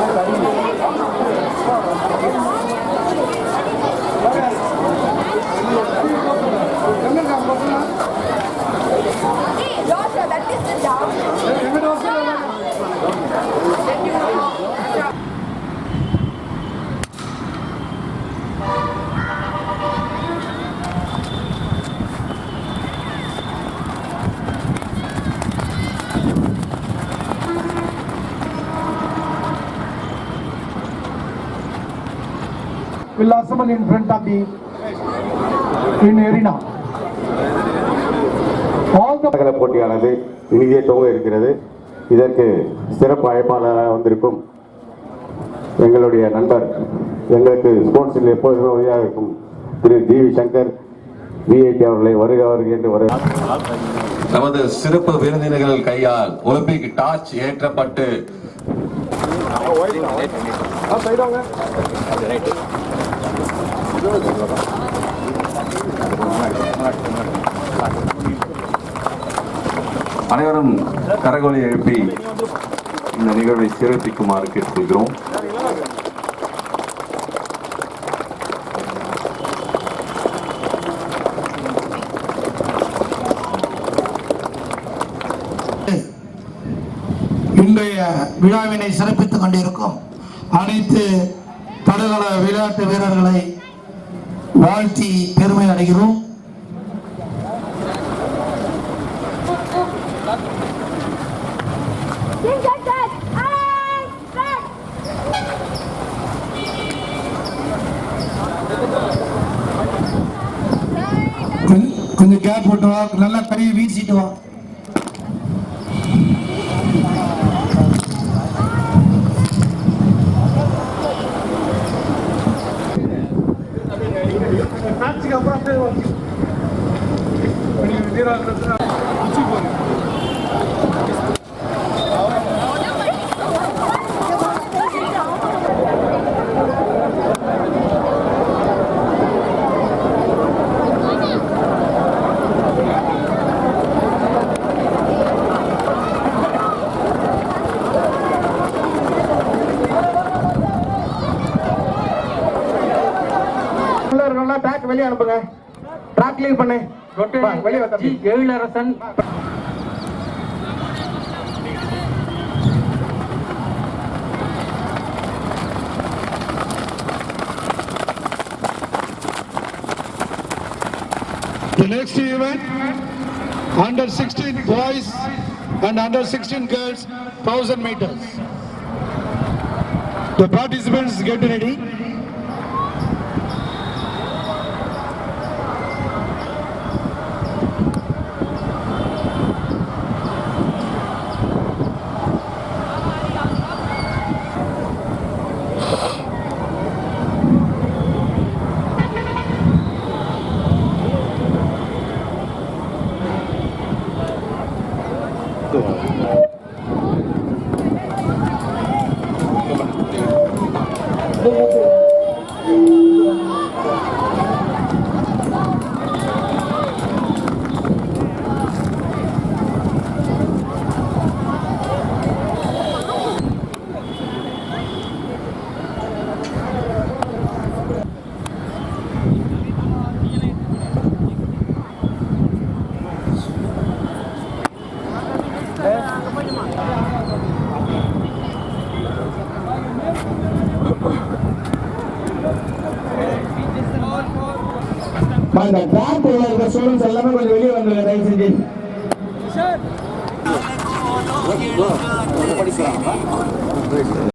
Thank you. Will assemble in front of the in arena. போட்டியானது இனிதே துவங்க இருக்கிறது. இதற்கு சிறப்பு அழைப்பாளராக வந்திருக்கும் எங்களுடைய நண்பர் எங்களுக்கு ஸ்போர்ட்ஸில் எப்போதுமே உதவியாக இருக்கும். திரு ஜி வி சங்கர் விஐடி அவர்களை வருக வருக என்று வரு நமது சிறப்பு விருந்தினர்கள் கையால் ஒலிம்பிக் டார்ச் ஏற்றப்பட்டு அனைவரும் கரகோலை எழுப்பி இந்த நிகழ்வை சிறப்பிக்குமாறு கேட்டுக்கொள்கிறோம். இன்றைய விழாவினை சிறப்பித்துக் கொண்டிருக்கும் அனைத்து தடகள விளையாட்டு வீரர்களை வாழ்த்தி பெருமை அடைகிறோம். கொஞ்சம் கொஞ்சம் கேப் போட்டு வா. நல்லா கையை வீசிட்டு வா. பேக் வெளியே அனுப்புங்க ட்ராக் கிளியர் பண்ணு. வா, வெளியே வா தம்பி Ezhilarasan The next event, under 16 boys and under 16 girls, 1000 meters. The participants get ready. Gracias. அந்த உள்ள இருக்க ஸ்டூடெண்ட்ஸ் எல்லாமே கொஞ்சம் வெளியே வந்துருங்க தயவு செஞ்சு